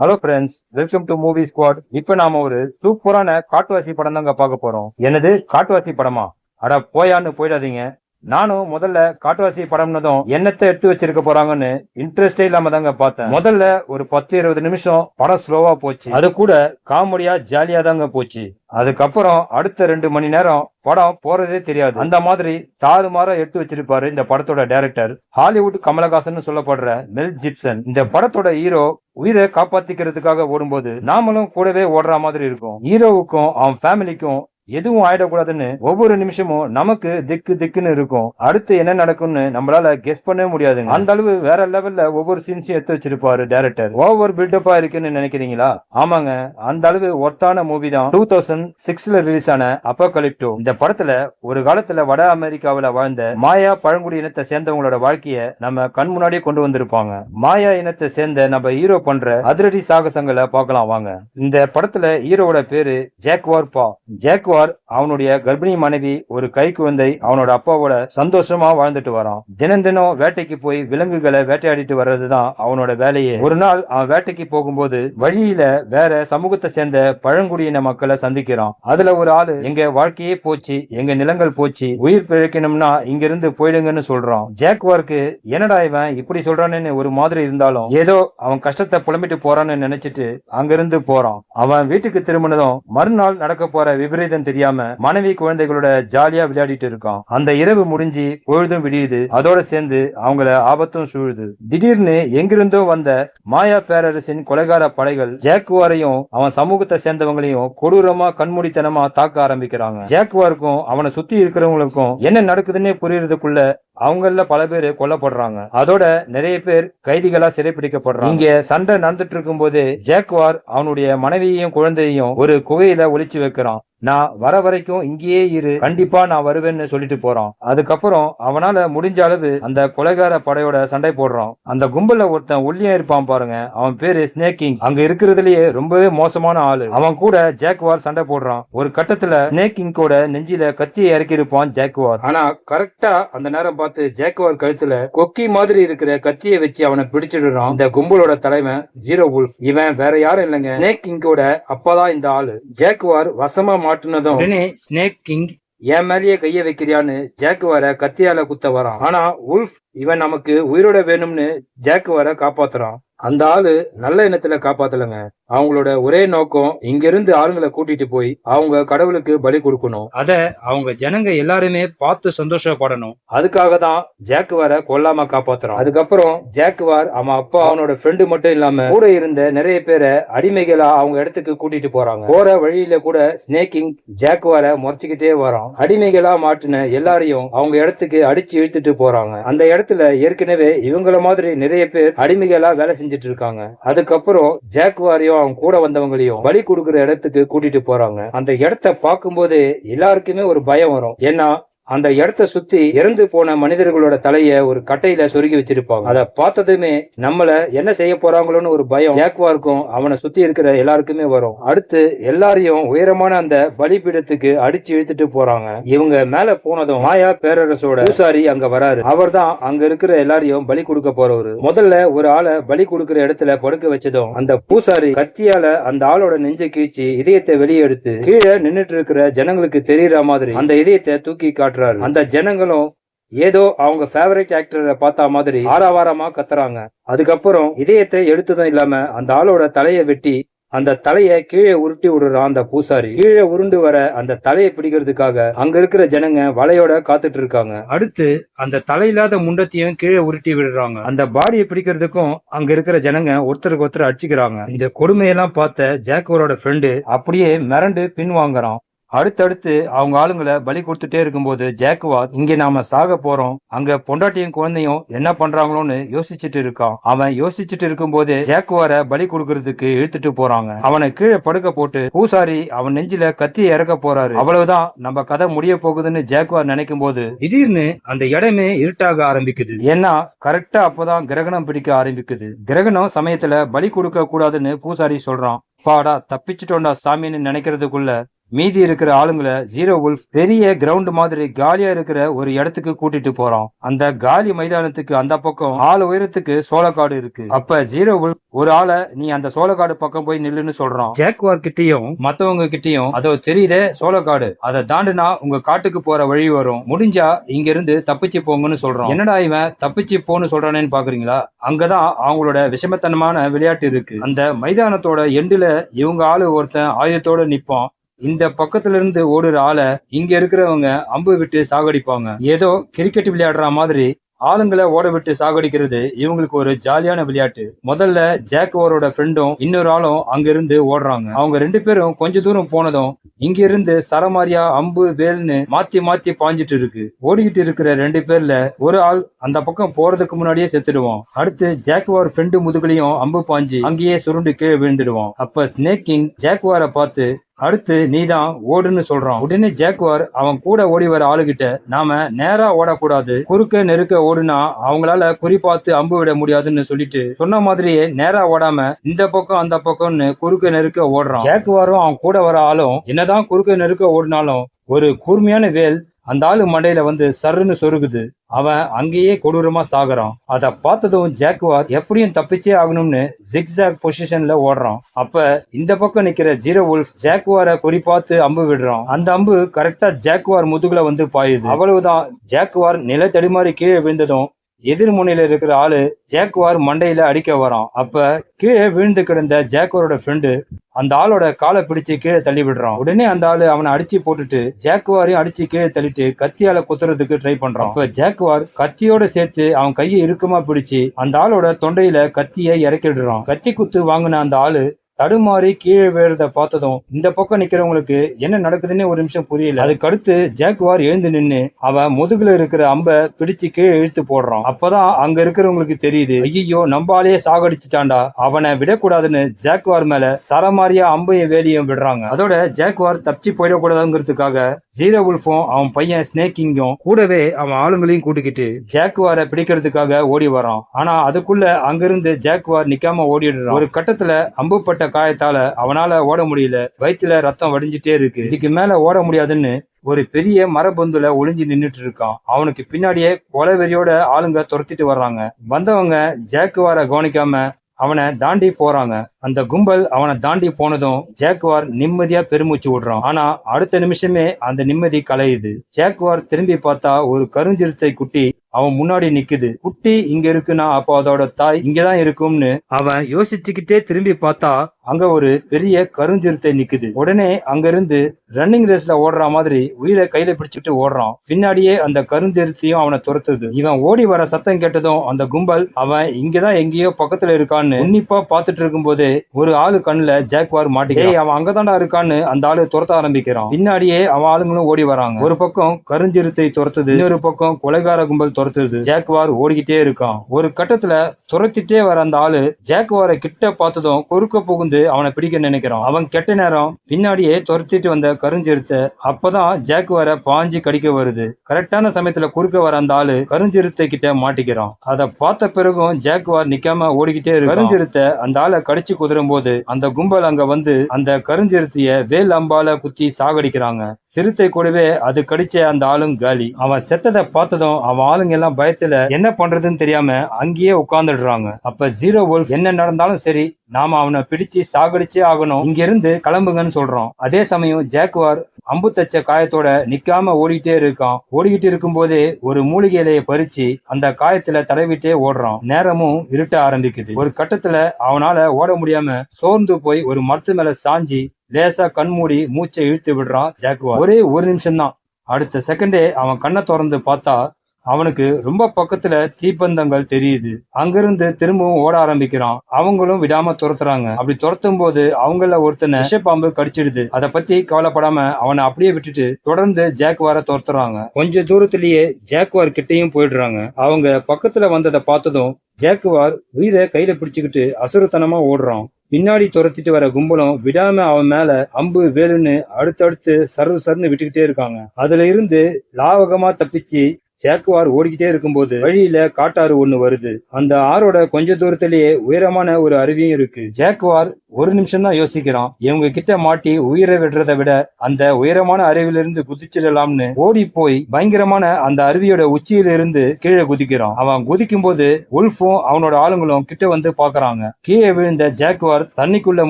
Hello friends welcome to movie squad இப்ப நாம ஒரு சூப்பரான காட்டுவாசி படம் தாங்க பார்க்க போறோம். என்னது? காட்டுவாசி படமா? அட போயான்னு போயிடாதீங்க. நானும் முதல்ல காட்டுவாசி படம்னதும் என்னத்தை எடுத்து வச்சிருக்க போறாங்கன்னு இன்ட்ரெஸ்டே இல்லாம தாங்க பார்த்தேன். முதல்ல ஒரு பத்து இருபது நிமிஷம் படம் ஸ்லோவா போச்சு. அது கூட காமெடியா ஜாலியா தாங்க போச்சு. அதுக்கப்புறம் அடுத்த ரெண்டு மணி நேரம் படம் போறதே தெரியாது. அந்த மாதிரி தாறுமாற எடுத்து வச்சிருப்பாரு இந்த படத்தோட டைரக்டர் ஹாலிவுட் கமலஹாசன் சொல்லப்படுற மெல் ஜிப்சன் இந்த படத்தோட ஹீரோ உயிரை காப்பாத்திக்கிறதுக்காக ஓடும்போது நாமளும் கூடவே ஓடுற மாதிரி இருக்கும். ஹீரோவுக்கும் அவன் ஃபேமிலிக்கும் எதுவும் ஆயிடக்கூடாதுன்னு ஒவ்வொரு நிமிஷமும் நமக்கு திக்கு திக்குன்னு இருக்கும். அடுத்து என்ன நடக்கும்னு நம்மளால கெஸ் பண்ணவே முடியாது அந்த அளவு வேற லெவல்ல ஒவ்வொரு சீன்ஸையும் எடுத்து வச்சிருப்பாரு டேரக்டர் ஓவர் பில்டப்பா இருக்குன்னு நினைக்கிறீங்களா? ஆமாங்க. அந்த அளவு ஒர்த்தான மூவி தான் டூ தௌசண்ட் சிக்ஸ்ல ரிலீஸ் ஆன அப்போகலிப்டோ இந்த படத்துல ஒரு காலத்துல வட அமெரிக்காவுல வாழ்ந்த மாயா பழங்குடி இனத்தை சேர்ந்தவங்களோட வாழ்க்கைய நம்ம கண் முன்னாடியே கொண்டு வந்திருப்பாங்க. மாயா இனத்தை சேர்ந்த நம்ம ஹீரோ பண்ற அதிரடி சாகசங்களை பார்க்கலாம் வாங்க. இந்த படத்துல ஹீரோவோட பேரு ஜாக்வார் பா ஜாக்வார் அவனுடைய கர்ப்பிணி மனைவி ஒரு கை குழந்தை அவனோட அப்பாவோட சந்தோஷமா வாழ்ந்துட்டு வரான். தினம் தினம் வேட்டைக்கு போய் விலங்குகளை வேட்டையாடிட்டு வர்றதுதான் அவனோட வேலையே. ஒரு நாள் அவன் வேட்டைக்கு போகும்போது வழியில வேற சமூகத்தை சேர்ந்த பழங்குடியின மக்களை சந்திக்கிறான். அதுல ஒரு ஆளு எங்க வாழ்க்கையே போச்சு எங்க நிலங்கள் போச்சு உயிர் பிழைக்கணும்னா இங்க இருந்து போயிடுங்கன்னு சொல்றான். ஜாக்வார்க்கு என்னடா இவன் இப்படி சொல்றான்னு ஒரு மாதிரி இருந்தாலும் ஏதோ அவன் கஷ்டத்தை புலம்பிட்டு போறான்னு நினைச்சிட்டு அங்கிருந்து போறான். அவன் வீட்டுக்கு திரும்பினதும் மறுநாள் நடக்க போற விபரீதம் தெரியாம மனைவி குழந்தைகளோட ஜாலியா விளையாடிட்டு இருக்கான். அந்த இரவு முடிஞ்சு பொழுதும் விடியுது. அதோட சேர்ந்து அவங்கள ஆபத்தும் சூழுது. திடீர்னு எங்கிருந்தோ வந்த மாயா பேரரசின் கொலைகார படைகள் ஜாக்குவாரையும் அவன் சமூகத்தை சேர்ந்தவங்களையும் கொடூரமா கண்மூடித்தனமா தாக்க ஆரம்பிக்கிறாங்க. ஜாக்குவாருக்கும் அவனை சுத்தி இருக்கிறவங்களுக்கும் என்ன நடக்குதுன்னே புரியறதுக்குள்ள அவங்கள பல பேர் கொல்லப்படுறாங்க. அதோட நிறைய பேர் கைதிகளா சிறைப்பிடிக்கப்படுறாங்க. இங்க சண்டை நடந்துட்டு இருக்கும் போது ஜாக்வார் அவனுடைய மனைவியையும் குழந்தையையும் ஒரு குகையில ஒளிச்சு வைக்கிறான். நான் வர வரைக்கும் இங்கேயே இரு. கண்டிப்பா நான் வருவேன்னு சொல்லிட்டு போறான். அதுக்கப்புறம் அவனால முடிஞ்ச அளவு அந்த கொலைகார படையோட சண்டை போடுறான். அந்த கும்பல்ல ஒருத்தன் ஒல்லியா இருப்பான் பாருங்க. அவன் பேரு ஸ்னேக்கிங். அங்க இருக்கிறதுலயே ரொம்பவே மோசமான ஆளு. அவன் கூட ஜாக்வார் சண்டை போடுறான். ஒரு கட்டத்துல ஸ்னேக்கிங்கோட நெஞ்சில கத்தியை இறக்கி இருப்பான் ஜாக்வார் ஆனா கரெக்டா அந்த நேரம் பார்த்து ஜாக்வார் கழுத்துல கொக்கி மாதிரி இருக்கிற கத்தியை வச்சு அவனை பிடிச்சிடுறான். இந்த கும்பலோட தலைமை ஜீரோ உல்ஃப் இவன் வேற யாரும் இல்லைங்க. ஸ்னேக் கிங்கோட அப்பாதான் இந்த ஆளு. ஜாக்வார் வசமா மாட்டுனதும் உடனே ஸ்னேக் கிங் என் மேலேயே கைய வைக்கிறியான்னு ஜாக்குவார கத்தியால குத்த வரான். ஆனா உல்ஃப் இவன் நமக்கு உயிரோட வேணும்னு ஜாக்குவார காப்பாத்துறான். அந்த ஆளு நல்ல எண்ணத்துல காப்பாத்தலங்க. அவங்களோட ஒரே நோக்கம் இங்க இருந்து ஆளுங்களை கூட்டிட்டு போய் அவங்க கடவுளுக்கு பலி கொடுக்கணும். அத அவங்க ஜனங்க எல்லாருமே பார்த்து சந்தோஷப்படணும். அதுக்காக தான் ஜாக்குவார கொல்லாம காப்பாத்துறான். அதுக்கப்புறம் ஜாக்குவார் அவன் அப்பா அவனோட ஃப்ரெண்டு மட்டும் இல்லாம கூட இருந்த நிறைய பேரை அடிமைகளா அவங்க இடத்துக்கு கூட்டிட்டு போறாங்க. போற வழியில கூட ஸ்னேக்கிங் ஜாக்குவார முறைச்சுக்கிட்டே வரான். அடிமைகளா மாட்டின எல்லாரையும் அவங்க இடத்துக்கு அடிச்சு இழுத்துட்டு போறாங்க. அந்த இடத்துல ஏற்கனவே இவங்கள மாதிரி நிறைய பேர் அடிமைகளா வேலை செஞ்சுட்டு இருக்காங்க அதுக்கப்புறம் ஜாக்குவாரையும் அவங்க கூட வந்தவங்களையும் பலி கொடுக்குற இடத்துக்கு கூட்டிட்டு போறாங்க. அந்த இடத்த பார்க்கும்போது எல்லாருக்குமே ஒரு பயம் வரும். ஏன்னா அந்த இடத்த சுத்தி இறந்து போன மனிதர்களோட தலைய ஒரு கட்டையில சொருகி வச்சிருப்பாங்க. அதை பார்த்ததுமே நம்மள என்ன செய்ய போறாங்களோன்னு ஒரு பயம். ஜாக்வாருக்கும் அவனை சுத்தி இருக்கிற எல்லாருக்குமே வரும். அடுத்து எல்லாரையும் உயரமான அந்த பலிபீடத்துக்கு அடிச்சு இழுத்துட்டு போறாங்க. இவங்க மேல போனதும் மாயா பேரரசோட பூசாரி அங்க வராரு. அவர் தான் அங்க இருக்கிற எல்லாரையும் பலி கொடுக்க போறவரு. முதல்ல ஒரு ஆளை பலி கொடுக்கிற இடத்துல படுக்க வச்சதும் அந்த பூசாரி கத்தியால அந்த ஆளோட நெஞ்சை கீழ்ச்சி இதயத்தை வெளியே எடுத்து கீழே நின்னுட்டு இருக்கிற ஜனங்களுக்கு தெரியற மாதிரி அந்த இதயத்தை தூக்கி காட்டு காட்டுறாரு அந்த ஜனங்களும் ஏதோ அவங்க ஃபேவரட் ஆக்டரை பார்த்த மாதிரி ஆரவாரமா கத்துறாங்க. அதுக்கப்புறம் இதயத்தை எடுத்ததும் இல்லாம அந்த ஆளோட தலையை வெட்டி அந்த தலைய கீழே உருட்டி விடுறான் அந்த பூசாரி. கீழே உருண்டு வர அந்த தலையை பிடிக்கிறதுக்காக அங்க இருக்கிற ஜனங்க வலையோட காத்துட்டு இருக்காங்க. அடுத்து அந்த தலையில்லாத முண்டத்தையும் கீழே உருட்டி விடுறாங்க. அந்த பாடியை பிடிக்கிறதுக்கும் அங்க இருக்கிற ஜனங்க ஒருத்தருக்கு ஒருத்தர் அடிச்சுக்கிறாங்க. இந்த கொடுமையெல்லாம் பார்த்த ஜாக்குவரோட ஃப்ரெண்டு அப்படியே மிரண்டு பின் வாங்குறான். அடுத்தடுத்து அவங்க ஆளுங்களை பலி கொடுத்துட்டே இருக்கும்போது ஜாக்குவார் இங்க நாம சாக போறோம். அங்க பொண்டாட்டியும் குழந்தையும் என்ன பண்றாங்களோன்னு யோசிச்சுட்டு இருக்கான். அவன் யோசிச்சுட்டு இருக்கும்போதே ஜாக்குவார பலி கொடுக்கறதுக்கு இழுத்துட்டு போறாங்க. அவனை கீழே படுக்க போட்டு பூசாரி அவன் நெஞ்சில கத்தி இறக்க போறாரு. அவ்வளவுதான் நம்ம கதை முடிய போகுதுன்னு ஜாக்குவார் நினைக்கும் போது திடீர்னு அந்த இடமே இருட்டாக ஆரம்பிக்குது. ஏன்னா கரெக்டா அப்பதான் கிரகணம் பிடிக்க ஆரம்பிக்குது. கிரகணம் சமயத்துல பலி கொடுக்க கூடாதுன்னு பூசாரி சொல்றான். பாடா தப்பிச்சுட்டோண்டா சாமின்னு நினைக்கிறதுக்குள்ள மீதி இருக்கிற ஆளுங்களை ஜீரோ உல்ஃப் பெரிய கிரவுண்ட் மாதிரி காலியா இருக்கிற ஒரு இடத்துக்கு கூட்டிட்டு போறான். அந்த காலி மைதானத்துக்கு அந்த பக்கம் ஆள் உயரத்துக்கு சோளக்காடு இருக்கு. அப்ப ஜீரோ உல்ஃப் ஒரு ஆளை நீ அந்த சோளக்காடு பக்கம் போய் நில்லுன்னு சொல்றான். ஜாக்வார் கிட்டயும் மத்தவங்க கிட்டயும் அதோ தெரியுதே சோளக்காடு அதை தாண்டுனா உங்க காட்டுக்கு போற வழி வரும். முடிஞ்சா இங்க இருந்து தப்பிச்சு போங்கன்னு சொல்றான். என்னடா இவன் தப்பிச்சு போன்னு சொல்றானேன்னு பாக்குறீங்களா? அங்கதான் அவங்களோட விஷமத்தனமான விளையாட்டு இருக்கு. அந்த மைதானத்தோட எண்டுல இவங்க ஆளு ஒருத்தன் ஆயுதத்தோட நிப்பான். இந்த பக்கத்துல இருந்து ஓடுற ஆளை இங்க இருக்கிறவங்க அம்பு விட்டு சாகடிப்பாங்க. ஏதோ கிரிக்கெட் விளையாடுற மாதிரி ஆளுங்களை ஓட விட்டு சாகடிக்கிறது இவங்களுக்கு ஒரு ஜாலியான விளையாட்டு. முதல்ல ஜாக்வாரோட ஃப்ரெண்டும் இன்னொரு ஆளும் அங்கிருந்து ஓடுறாங்க. அவங்க ரெண்டு பேரும் கொஞ்ச தூரம் போனதும் இங்க இருந்து சரமாரியா அம்பு வேல்னு மாத்தி மாத்தி பாஞ்சிட்டு இருக்கு. ஓடிக்கிட்டு இருக்கிற ரெண்டு பேர்ல ஒரு ஆள் அந்த பக்கம் போறதுக்கு முன்னாடியே செத்துடுவான். அடுத்து ஜாக்வார் ஃப்ரெண்டு முதுகுலையும் அம்பு பாஞ்சு அங்கேயே சுருண்டு கீழே விழுந்துடுவான். அப்ப ஸ்னேக் கிங் ஜாக்வாரை பார்த்து அடுத்து நீதான் ஓடுன்னு சொல்றான். உடனே ஜாக்வார் அவன் கூட ஓடி வர ஆளுகிட்ட நாம நேரா ஓடக்கூடாது. குறுக்க நெருக்க ஓடுனா அவங்களால குறி பார்த்து அம்பு விட முடியாதுன்னு சொல்லிட்டு சொன்ன மாதிரியே நேரா ஓடாம இந்த பக்கம் அந்த பக்கம்னு குறுக்க நெருக்க ஓடுறான். ஜாக்வாரும் அவன் கூட வர ஆளும் என்னதான் குறுக்க நெருக்க ஓடினாலும் ஒரு கூர்மையான வேல் அந்த ஆளு மண்டையில வந்து சர்ருன்னு சொருகுது. அவன் அங்கேயே கொடூரமா சாகுறான். அதை பார்த்ததும் ஜாக்குவார் எப்படியும் தப்பிச்சே ஆகணும்னு ஜிக்ஸாக் பொசிஷன்ல ஓடுறான். அப்ப இந்த பக்கம் நிக்கிற ஜீரோ உல்ஃப் குறி பார்த்து அம்பு விடுறான். அந்த அம்பு கரெக்டா ஜாக்குவார் முதுகுல வந்து பாயுது. அவ்வளவுதான். ஜாக்குவார் நில தடுமாறி கீழே விழுந்ததும் எதிர்முனையில இருக்கிற ஆளு ஜாக்வார் மண்டையில அடிக்க வரான். அப்ப கீழே விழுந்து கிடந்த ஜாக்வாரோட ஃப்ரெண்டு அந்த ஆளோட காலை பிடிச்சு கீழே தள்ளி விடுறான். உடனே அந்த ஆளு அவனை அடிச்சு போட்டுட்டு ஜாக்வாரையும் அடிச்சு கீழே தள்ளிட்டு கத்தியால குத்துறதுக்கு ட்ரை பண்றான். இப்ப ஜாக்வார் கத்தியோட சேர்த்து அவன் கையை இறுக்கமா பிடிச்சு அந்த ஆளோட தொண்டையில கத்தியை இறக்கிடுறான். கத்தி குத்து வாங்கின அந்த ஆளு தடுமாறி கீழே விழுறத பார்த்ததும் இந்த பக்கம் நிக்கிறவங்களுக்கு என்ன நடக்குதுன்னு ஒரு நிமிஷம் புரியல. அதுக்கு அடுத்து ஜாக்வார் எழுந்து நின்னு அவன் முதுகுல இருக்கிற அம்ப பிடிச்சு கீழே இழுத்து போடுறான். அப்பதான் அங்க இருக்கிறவங்களுக்கு தெரியுது ஐயோ நம்பாலேயே சாகடிச்சுட்டாண்டா அவனை விடக்கூடாதுன்னு ஜாக்வார் மேல சரமாரியா அம்பையும் வேலியும் விடுறாங்க. அதோட ஜாக்வார் தப்பிச்சு போயிடக்கூடாதுங்கிறதுக்காக ஜீரோ உல்ஃபும் அவன் பையன் ஸ்னேக்கிங்கும் கூடவே அவன் ஆளுங்களையும் கூட்டிக்கிட்டு ஜாக்வாரை பிடிக்கிறதுக்காக ஓடி வரான். ஆனா அதுக்குள்ள அங்கிருந்து ஜாக்வார் நிக்காம ஓடிடுறான். ஒரு கட்டத்துல அம்புப்பட்ட காயத்தால அவனால ஓட முடியல. வயிற்றுல ரத்தம் வடிஞ்சிட்டே இருக்கு. இதுக்கு மேல ஓட முடியாதுன்னு ஒரு பெரிய மரபொந்துல ஒளிஞ்சு நின்னுட்டு இருக்கான். அவனுக்கு பின்னாடியே கொலவெறியோட ஆளுங்க துரத்திட்டு வர்றாங்க. வந்தவங்க ஜாக்குவார கவனிக்காம அவனை தாண்டி போறாங்க. அந்த கும்பல் அவனை தாண்டி போனதும் ஜாக்குவார் நிம்மதியா பெருமூச்சு விடுறான். ஆனா அடுத்த நிமிஷமே அந்த நிம்மதி கலையுது. ஜாக்குவார் திரும்பி பார்த்தா ஒரு கருஞ்சிறுத்தை குட்டி அவன் முன்னாடி நிக்குது. குட்டி இங்க இருக்குன்னா அப்போ அதோட தாய் இங்கதான் இருக்கும்னு அவன் யோசிச்சுக்கிட்டே திரும்பி பார்த்தா அங்க ஒரு பெரிய கருஞ்சிறுத்தை நிக்குது. உடனே அங்கிருந்து ரன்னிங் ரேஸ்ல ஓடுற மாதிரி உயிரை கையில பிடிச்சிட்டு ஓடுறான். பின்னாடியே அந்த கருஞ்சிறுத்தையும் அவனை துரத்துது. இவன் ஓடி வர சத்தம் கேட்டதும் அந்த கும்பல் அவன் இங்கதான் எங்கேயோ பக்கத்துல இருக்கான்னு உன்னிப்பா பாத்துட்டு இருக்கும்போதே ஒரு ஆளு கண்ணுல ஜாக்வார் மாட்டிக்கிறான். அவன் அங்கதான்டா இருக்கான்னு அந்த ஆளு துரத்த ஆரம்பிக்கிறான். பின்னாடியே அவன் ஆளுங்களும் ஓடி வராங்க. ஒரு பக்கம் கருஞ்சிறுத்தை துரத்துது இன்னொரு பக்கம் கொலைகார கும்பல் துரத்துது. ஜாக்வார் ஓடிக்கிட்டே இருக்கான். ஒரு கட்டத்துல துரத்திட்டே வர அந்த ஆளு ஜாக்வாரை கிட்ட பார்த்ததும் குறுக்க புகுந்து அவனை பிடிக்க நினைக்கிறான் அவன் கெட்ட நேரம் பின்னாடியே துரத்திட்டு வந்த கருஞ்சிருத்தை அப்பதான் ஜாக்வாரை பாஞ்சு கடிக்க வருது. கரெக்டான சமயத்துல குறுக்க வர அந்த ஆளு கருஞ்சிருத்தை கிட்ட மாட்டிக்கிறான் அதை பார்த்த பிறகும் ஜாக்வார் நிக்காம ஓடிக்கிட்டே இருக்கு கருஞ்சிறுத்தை அந்த ஆளை கடிச்சு குதிரும் போது அந்த கும்பல் அங்க வந்து அந்த கருஞ்சிறுத்தைய வேல் அம்பால குத்தி சாகடிக்கிறாங்க. சிறுத்தை கூடவே அது கடிச்ச அந்த ஆளும் காலி. அவன் செத்ததை பார்த்ததும் அவன் ஆளுங்க எல்லாம் பயத்துல என்ன பண்றதுன்னு தெரியாம அங்கேயே உட்கார்ந்துடுறாங்க. அப்ப ஜீரோ வோல்ஃப் என்ன நடந்தாலும் சரி நாம அவனை பிடிச்சு சாகடிச்சே ஆகணும். இங்கிருந்து கிளம்புங்கன்னு சொல்றோம். அதே சமயம் ஜாக்வார் அம்பு தச்ச காயத்தோட நிக்காம ஓடிக்கிட்டே இருக்கான். ஓடிக்கிட்டு இருக்கும்போதே ஒரு மூலிகை இலையை பறிச்சு அந்த காயத்துல தடவிட்டே ஓடுறான். நேரமும் இருட்ட ஆரம்பிக்குது. ஒரு கட்டத்துல அவனால ஓட முடியாம சோர்ந்து போய் ஒரு மரத்து மேல சாஞ்சி லேசா கண்மூடி மூச்சை இழுத்து விடுறான் ஜாக்வார் ஒரே ஒரு நிமிஷம் தான் அடுத்த செகண்டே அவன் கண்ணை திறந்து பார்த்தா அவனுக்கு ரொம்ப பக்கத்துல தீப்பந்தங்கள் தெரியுது. அங்கிருந்து திரும்பவும் ஓட ஆரம்பிக்கிறான். அவங்களும் விடாம துரத்துறாங்க. அப்படி துரத்தும் போது அவங்கள ஒருத்தனை விஷப்பாம்பு கடிச்சிடுது. அதை பத்தி கவலைப்படாம அவனை அப்படியே விட்டுட்டு தொடர்ந்து ஜாக்வார துரத்துறாங்க. கொஞ்ச தூரத்திலேயே ஜாக்வார் கிட்டையும் போயிடுறாங்க. அவங்க பக்கத்துல வந்ததை பார்த்ததும் ஜாக்குவார் உயிரை கையில பிடிச்சுக்கிட்டு அசுரத்தனமா ஓடுறான். பின்னாடி துரத்திட்டு வர கும்பலும் விடாம அவன் மேல அம்பு வேலுன்னு அடுத்தடுத்து சரு சருன்னு விட்டுக்கிட்டே இருக்காங்க. அதுல இருந்து லாவகமா தப்பிச்சு சேக்குவார் ஓடிக்கிட்டே இருக்கும்போது வழியில காட்டாறு ஒண்ணு வருது. அந்த ஆறோட கொஞ்ச தூரத்திலேயே உயரமான ஒரு அருவியும் இருக்கு. ஜாக்குவார் ஒரு நிமிஷம் தான் யோசிக்கிறான். இவங்க கிட்ட மாட்டி உயிரை விடுறதை விட அந்த உயரமான அருவியிலிருந்து குதிச்சிடலாம்னு ஓடி போய் பயங்கரமான அந்த அருவியோட உச்சியிலிருந்து கீழே குதிக்கிறான். அவன் குதிக்கும் போது உல்ஃபும் அவனோட ஆளுங்களும் கிட்ட வந்து பாக்குறாங்க. கீழே விழுந்த ஜாக்குவார் தண்ணிக்குள்ள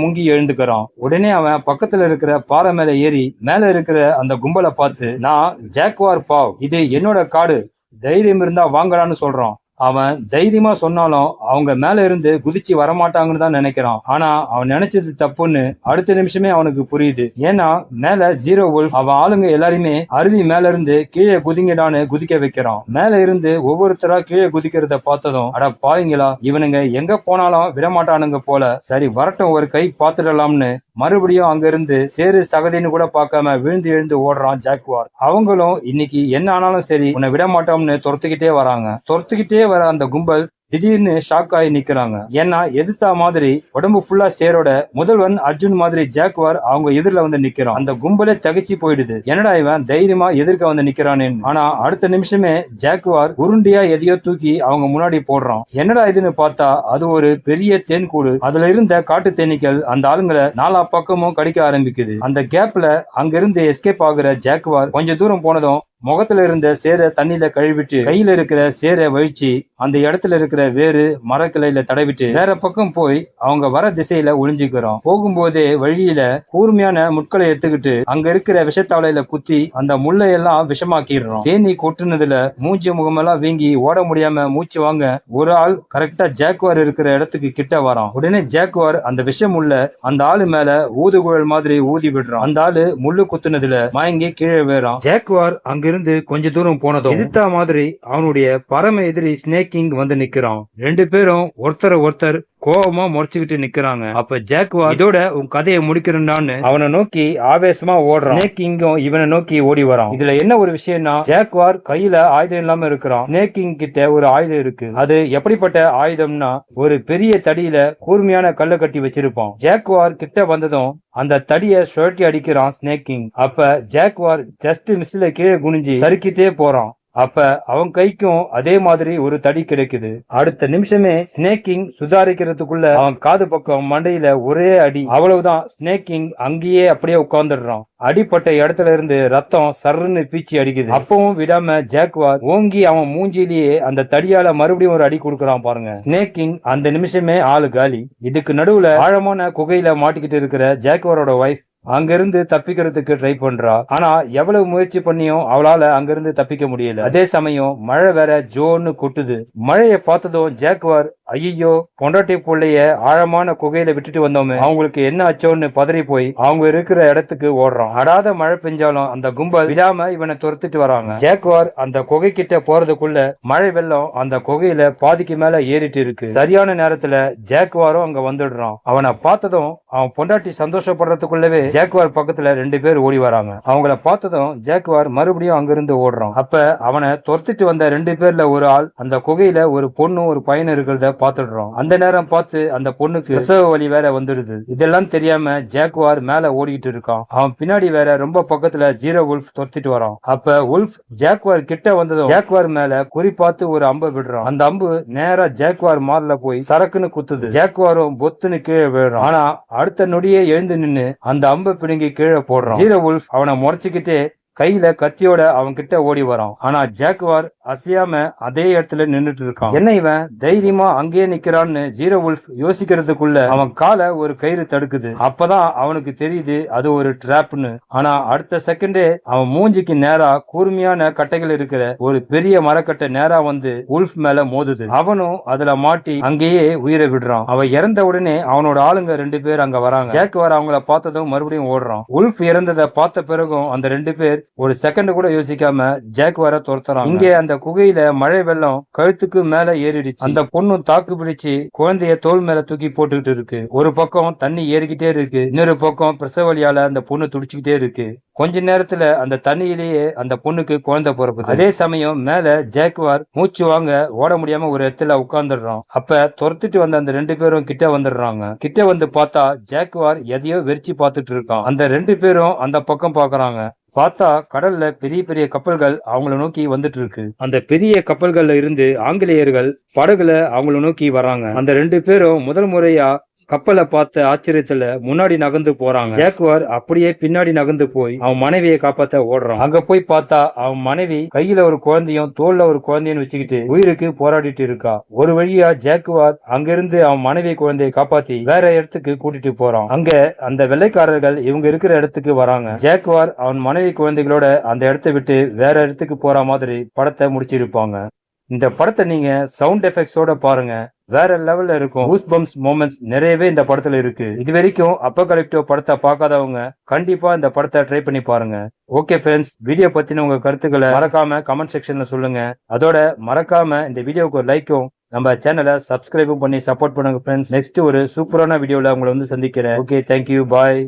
முங்கி எழுந்துக்கிறான். உடனே அவன் பக்கத்துல இருக்கிற பாறை மேல ஏறி மேல இருக்கிற அந்த கும்பலை பார்த்து நான் ஜாக்குவார் பாவ். இது என்னோட காடு. தைரியம் இருந்தா வாங்கடான்னு சொல்கிறோம் அவன் தைரியமா சொன்னாலும் அவங்க மேல இருந்து குதிச்சு வரமாட்டாங்கன்னு தான் நினைக்கிறான். ஆனா அவன் நினைச்சது தப்புன்னு அடுத்த நிமிஷமே அவனுக்கு புரியுது. ஏன்னா மேல ஜீரோ வுல்ஃப் அவன் ஆளுங்க எல்லாருமே அருவி மேல இருந்து கீழே குதிங்கடான்னு குதிக்க வைக்கிறான். மேல இருந்து ஒவ்வொருத்தரா கீழே குதிக்கிறத பார்த்ததும் அட பாவிங்களா இவனுங்க எங்க போனாலும் விடமாட்டானுங்க போல சரி வரட்டும் ஒரு கை பார்த்துடலாம்னு மறுபடியும் அங்கிருந்து சேரு சகதின்னு கூட பார்க்காம விழுந்து எழுந்து ஓடுறான் ஜாக்வார். அவங்களும் இன்னைக்கு என்ன ஆனாலும் சரி உன்னை விட மாட்டோம்னு துரத்துக்கிட்டே வராங்க. துரத்துக்கிட்டே வர அந்த கும்பல் திடீர்னு ஷாக் ஆகி நிக்கிறாங்க. ஏன்னா எதிர்த்தா மாதிரி உடம்பு ஃபுல்லா சேரோட முதல்வன் அர்ஜுன் மாதிரி ஜாக்வார் அவங்க எதிரில வந்து நிக்கிறான். அந்த கும்பலே தகச்சு போயிடுது. என்னடா இவன் தைரியமா எதிர்க்க வந்து நிக்கிறானே. ஆனா அடுத்த நிமிஷமே ஜாக்வார் உருண்டியா எதையோ தூக்கி அவங்க முன்னாடி போடுறான். என்னடா இதுன்னு பார்த்தா அது ஒரு பெரிய தேன்கூடு. அதுல இருந்த காட்டு தேனீக்கள் அந்த ஆளுங்களை நாலா பக்கமும் கடிக்க ஆரம்பிக்குது. அந்த கேப்ல அங்கிருந்து எஸ்கேப் ஆகுற ஜாக்வார் கொஞ்ச தூரம் போனதும் முகத்துல இருந்த சேரை தண்ணியில கழுவிட்டு கையில இருக்கிற சேரை வழிச்சு அந்த இடத்துல இருக்கிற வேறு மரக்கிளையில தடவிட்டு வேற பக்கம் போய் அவங்க வர திசையில ஒளிஞ்சுக்கிறோம். போகும்போதே வழியில கூர்மையான முட்களை எடுத்துக்கிட்டு அங்க இருக்கிற விஷத்தாலையில குத்தி அந்த முள்ளை எல்லாம் விஷமாக்கிடுறோம். தேனி கொட்டுனதுல மூஞ்சி முகமெல்லாம் வீங்கி ஓட முடியாம மூச்சு வாங்க ஒரு ஆள் கரெக்டா ஜாக்குவார் இருக்கிற இடத்துக்கு கிட்ட வரான். உடனே ஜாக்குவார் அந்த விஷம் உள்ள அந்த ஆளு மேல ஊதுகுழல் மாதிரி ஊதி விடுறான். அந்த ஆளு முள்ளு குத்துனதுல மயங்கி கீழே வேறான் ஜாக்குவார் அங்கிருந்து கொஞ்ச தூரம் போனதும் எதிர்த்தா மாதிரி அவனுடைய பரம எதிரி ஸ்னேக்கிங் வந்து நிக்கிறான் ரெண்டு பேரும் ஒருத்தரை ஒருத்தர் கோவமா முறைச்சுக்கிட்டு நிக்கிறாங்க. அப்ப ஜாக்வா இதோட உன் கதையை முடிக்கிறேன்டான்னு அவனை நோக்கி ஆவேசமா ஓடுறான். ஸ்னேக்கிங்கும் இவனை நோக்கி ஓடி வரான். இதுல என்ன ஒரு விஷயம்னா ஜாக்வார் கையில ஆயுதம் இல்லாம இருக்கிறான். ஸ்னேக்கிங் கிட்ட ஒரு ஆயுதம் இருக்கு. அது எப்படிப்பட்ட ஆயுதம்னா ஒரு பெரிய தடியில கூர்மையான கல்லை கட்டி வச்சிருப்பான். ஜாக்வார் கிட்ட வந்ததும் அந்த தடிய சுழட்டி அடிக்கிறான் ஸ்னேக்கிங் அப்ப ஜாக்வார் ஜஸ்ட் மிஸ்ல கீழே குனிஞ்சு சறுக்கிட்டே போறான். அப்ப அவன் கைக்கும் அதே மாதிரி ஒரு தடி கிடைக்குது. அடுத்த நிமிஷமே ஸ்னேக்கிங் சுதாரிக்கிறதுக்குள்ள அவன் காது பக்கம் மண்டையில ஒரே அடி. அவ்வளவுதான் ஸ்னேக்கிங் அங்கேயே அப்படியே உட்கார்ந்துடுறான். அடிப்பட்ட இடத்துல இருந்து ரத்தம் சர்ன்னு பீச்சி அடிக்குது. அப்பவும் விடாம ஜாக்வார் ஓங்கி அவன் மூஞ்சிலேயே அந்த தடியால மறுபடியும் ஒரு அடி கொடுக்கறான் பாருங்க. ஸ்னேக்கிங் அந்த நிமிஷமே ஆளு காலி. இதுக்கு நடுவுல ஆழமான குகையில மாட்டிக்கிட்டு இருக்கிற ஜாக்வாரோட ஒய்ஃப் அங்கிருந்து தப்பிக்கிறதுக்கு ட்ரை பண்றா. ஆனா எவ்வளவு முயற்சி பண்ணியும் அவளால அங்கிருந்து தப்பிக்க முடியல. அதே சமயம் மழை வேற ஜோன்னு கொட்டுது. மழையை பார்த்ததும் ஜாக்வார் ஐயோ பொண்டாட்டி பிள்ளைய ஆழமான குகையில விட்டுட்டு வந்தோமே. அவங்களுக்கு என்ன ஆச்சோன்னு பதறி போய் அவங்க இருக்கிற இடத்துக்கு ஓடுறான் அடாத மழை பெஞ்சாலும் அந்த கும்பல் விடாம இவனை துரத்துட்டு வராங்க. ஜேக்வார் அந்த குகை கிட்ட போறதுக்குள்ள மழை வெள்ளம் அந்த குகையில பாதிக்கு மேல ஏறிட்டு இருக்கு. சரியான நேரத்துல ஜேக்வாரும் அங்க வந்துடுறான். அவனை பார்த்ததும் அவன் பொண்டாட்டி சந்தோஷப்படுறதுக்குள்ளவே ஜேக்வார் பக்கத்துல ரெண்டு பேர் ஓடி வராங்க. அவங்கள பார்த்ததும் ஜேக்வார் மறுபடியும் அங்கிருந்து ஓடுறான். அப்ப அவனை துரத்துட்டு வந்த ரெண்டு பேர்ல ஒரு ஆள் அந்த குகையில ஒரு பொண்ணும் ஒரு பையன் இருக்கிறத பாத்துடுறோம் அந்த நேரம் பார்த்து அந்த பொண்ணுக்கு பிரசவ வலி வேற வந்துடுது. இதெல்லாம் தெரியாம ஜாக்வார் மேல ஓடிக்கிட்டு இருக்கான். அவன் பின்னாடி வேற ரொம்ப பக்கத்துல ஜீரோ உல்ஃப் துரத்திட்டு வரான். அப்ப உல்ஃப் ஜாக்வார் கிட்ட வந்ததும் ஜாக்வார் மேல குறி பார்த்து ஒரு அம்பை விடுறான். அந்த அம்பு நேரா ஜாக்வார் மார்ல போய் சரக்குன்னு குத்துது. ஜாக்வாரும் பொத்துன்னு கீழே விழுறான். ஆனா அடுத்த நொடியே எழுந்து நின்னு அந்த அம்பை பிடுங்கி கீழே போடுறான். ஜீரோ உல்ஃப் அவனை முறைச்சுக்கிட்டே கையில கத்தியோட அவன் கிட்ட ஓடி வரான். ஆனா ஜாக்வார் அசையாம அதே இடத்துல நின்றுட்டு இருக்கான். என்ன இவன்? தைரியமா அங்கேயே நிக்கிறான்னு ஜீரோ உல்ஃப் யோசிக்கிறதுக்குள்ள அவன் காலை ஒரு கயிறு தடுக்குது. அப்பதான் அவனுக்கு தெரியுது அது ஒரு டிராப்னு. ஆனா அடுத்த செகண்டே அவன் மூஞ்சிக்கு நேரா கூர்மையான கட்டைகள் இருக்கிற ஒரு பெரிய மரக்கட்டை நேரா வந்து உல்ஃப் மேல மோதுது. அவனும் அதுல மாட்டி அங்கேயே உயிரை விடுறான். அவன் இறந்த உடனே அவனோட ஆளுங்க ரெண்டு பேர் அங்க வராங்க. ஜாக்வார் அவங்கள பார்த்ததும் மறுபடியும் ஓடுறான். உல்ஃப் இறந்ததை பார்த்த பிறகும் அந்த ரெண்டு பேர் ஒரு செகண்ட் கூட யோசிக்காம ஜாக் வர துரத்துறான் இங்கே அந்த குகையில மழை வெள்ளம் கழுத்துக்கு மேல ஏறிடுச்சு. அந்த பொண்ணு தாக்கு பிடிச்சு குழந்தைய தோல் மேல தூக்கி போட்டுக்கிட்டு இருக்கு. ஒரு பக்கம் தண்ணி ஏறிக்கிட்டே இருக்கு. இன்னொரு பக்கம் பிரசவலியால அந்த பொண்ணு துடிச்சுக்கிட்டே இருக்கு. கொஞ்ச நேரத்துல அந்த தண்ணியிலேயே அந்த பொண்ணுக்கு குழந்தை பிறப்புது அதே சமயம் மேல ஜாக்வார் மூச்சு வாங்க ஓட முடியாம ஒரு இடத்துல உட்கார்ந்துடுறான். அப்ப துரத்திட்டு வந்த அந்த ரெண்டு பேரும் கிட்ட வந்துடுறாங்க. கிட்ட வந்து பார்த்தா ஜாக்வார் எதையோ வெறிச்சு பார்த்துட்டு இருக்கான். அந்த ரெண்டு பேரும் அந்த பக்கம் பாக்குறாங்க பார்த்தா கடல்ல பெரிய பெரிய கப்பல்கள் அவங்கள நோக்கி வந்துட்டு இருக்கு அந்த பெரிய கப்பல்கள்ல இருந்து ஆங்கிலேயர்கள் படகுல அவங்கள நோக்கி வராங்க. அந்த ரெண்டு பேரும் முதல் முறையா கப்பலை பார்த்த ஆச்சரியத்துல முன்னாடி நகர்ந்து போறாங்க. ஜாக்குவார் அப்படியே பின்னாடி நகர்ந்து போய் அவன் மனைவியை காப்பாத்த ஓடுறான். அங்க போய் பார்த்தா அவன் மனைவி கையில ஒரு குழந்தையும் தோல்ல ஒரு குழந்தையும் வச்சுக்கிட்டு உயிருக்கு போராடிட்டு இருக்கா. ஒரு வழியா ஜாக்குவார் அங்கிருந்து அவன் மனைவி குழந்தையை காப்பாத்தி வேற இடத்துக்கு கூட்டிட்டு போறான். அங்க அந்த வெள்ளைக்காரர்கள் இவங்க இருக்கிற இடத்துக்கு வராங்க. ஜாக்குவார் அவன் மனைவி குழந்தைகளோட அந்த இடத்தை விட்டு வேற இடத்துக்கு போற மாதிரி படத்தை முடிச்சிருப்பாங்க. இந்த படத்தை நீங்க சவுண்ட் எஃபெக்ட்ஸோட பாருங்க. வேற லெவல்ல இருக்கும். ஹூஸ் பம்ப்ஸ் மூமெண்ட்ஸ் நிறையவே இந்த படத்துல இருக்கு. இது வரைக்கும் அப்பகலிப்டோ படத்தை பார்க்காதவங்க கண்டிப்பா இந்த படத்தை ட்ரை பண்ணி பாருங்க. ஓகே ஃப்ரெண்ட்ஸ் வீடியோ பத்தின உங்க கருத்துக்களை மறக்காம கமெண்ட் செக்ஷன்ல சொல்லுங்க. அதோட மறக்காம இந்த வீடியோவுக்கு ஒரு லைக்கும் நம்ம சேனலை சப்ஸ்கிரைபும் பண்ணி சப்போர்ட் பண்ணுங்க ஃப்ரெண்ட்ஸ் நெக்ஸ்ட் ஒரு சூப்பரான வீடியோல உங்களை வந்து சந்திக்கிறேன். Okay thank you bye